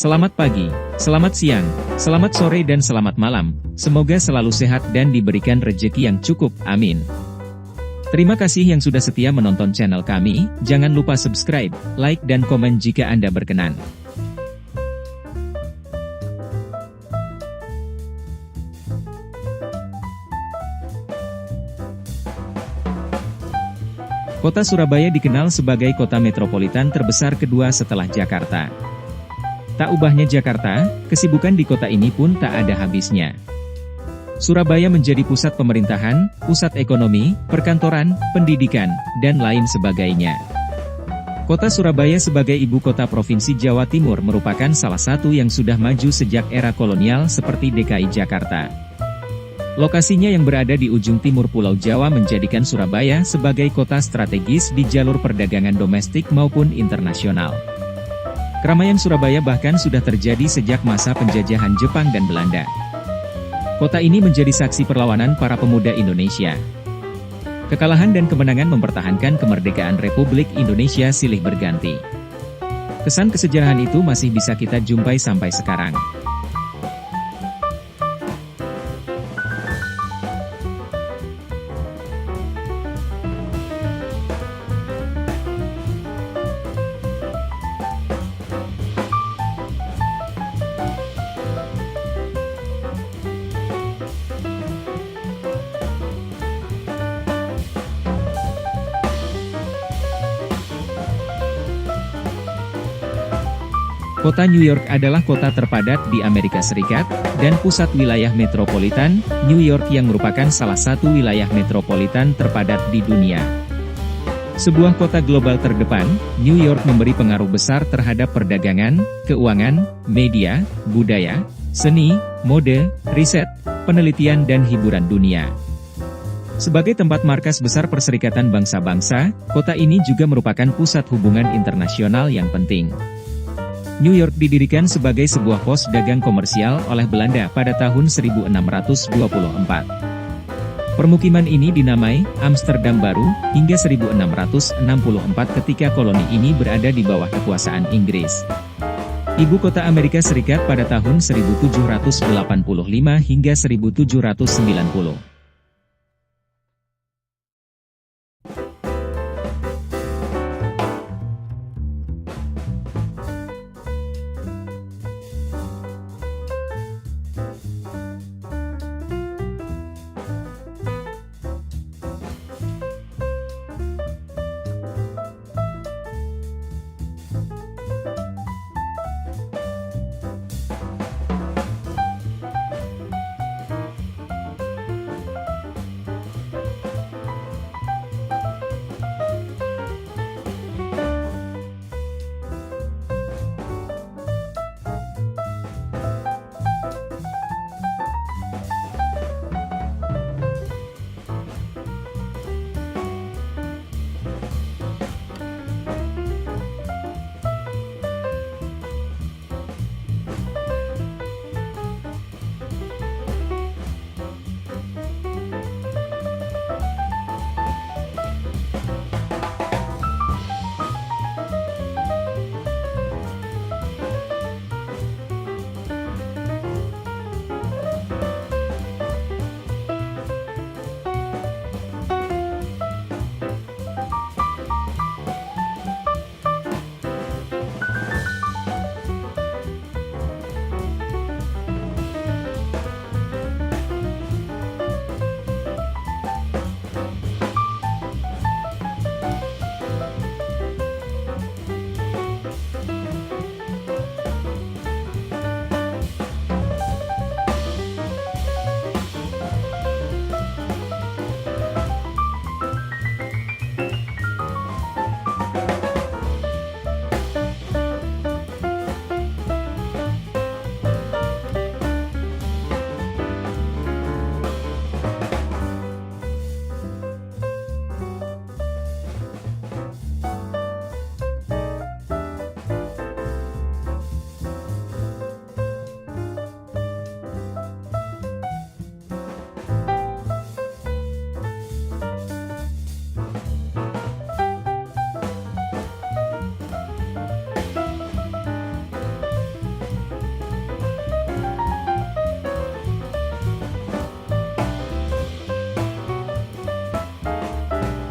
Selamat pagi, selamat siang, selamat sore dan selamat malam. Semoga selalu sehat dan diberikan rejeki yang cukup, amin. Terima kasih yang sudah setia menonton channel kami, jangan lupa subscribe, like dan komen jika Anda berkenan. Kota Surabaya dikenal sebagai kota metropolitan terbesar kedua setelah Jakarta. Tak ubahnya Jakarta, kesibukan di kota ini pun tak ada habisnya. Surabaya menjadi pusat pemerintahan, pusat ekonomi, perkantoran, pendidikan, dan lain sebagainya. Kota Surabaya sebagai ibu kota Provinsi Jawa Timur merupakan salah satu yang sudah maju sejak era kolonial seperti DKI Jakarta. Lokasinya yang berada di ujung timur Pulau Jawa menjadikan Surabaya sebagai kota strategis di jalur perdagangan domestik maupun internasional. Keramaian Surabaya bahkan sudah terjadi sejak masa penjajahan Jepang dan Belanda. Kota ini menjadi saksi perlawanan para pemuda Indonesia. Kekalahan dan kemenangan mempertahankan kemerdekaan Republik Indonesia silih berganti. Kesan kesejarahan itu masih bisa kita jumpai sampai sekarang. Kota New York adalah kota terpadat di Amerika Serikat, dan pusat wilayah metropolitan, New York yang merupakan salah satu wilayah metropolitan terpadat di dunia. Sebuah kota global terdepan, New York memberi pengaruh besar terhadap perdagangan, keuangan, media, budaya, seni, mode, riset, penelitian dan hiburan dunia. Sebagai tempat markas besar Perserikatan Bangsa-Bangsa, kota ini juga merupakan pusat hubungan internasional yang penting. New York didirikan sebagai sebuah pos dagang komersial oleh Belanda pada tahun 1624. Permukiman ini dinamai Amsterdam Baru hingga 1664 ketika koloni ini berada di bawah kekuasaan Inggris. Ibu kota Amerika Serikat pada tahun 1785 hingga 1790.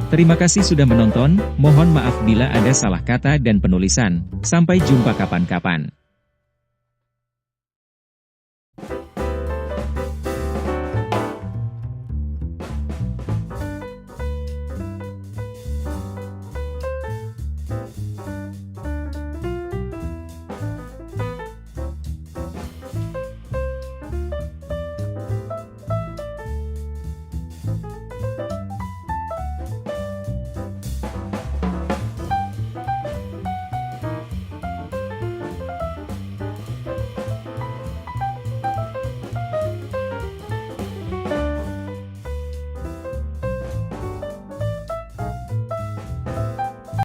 Terima kasih sudah menonton, mohon maaf bila ada salah kata dan penulisan. Sampai jumpa kapan-kapan.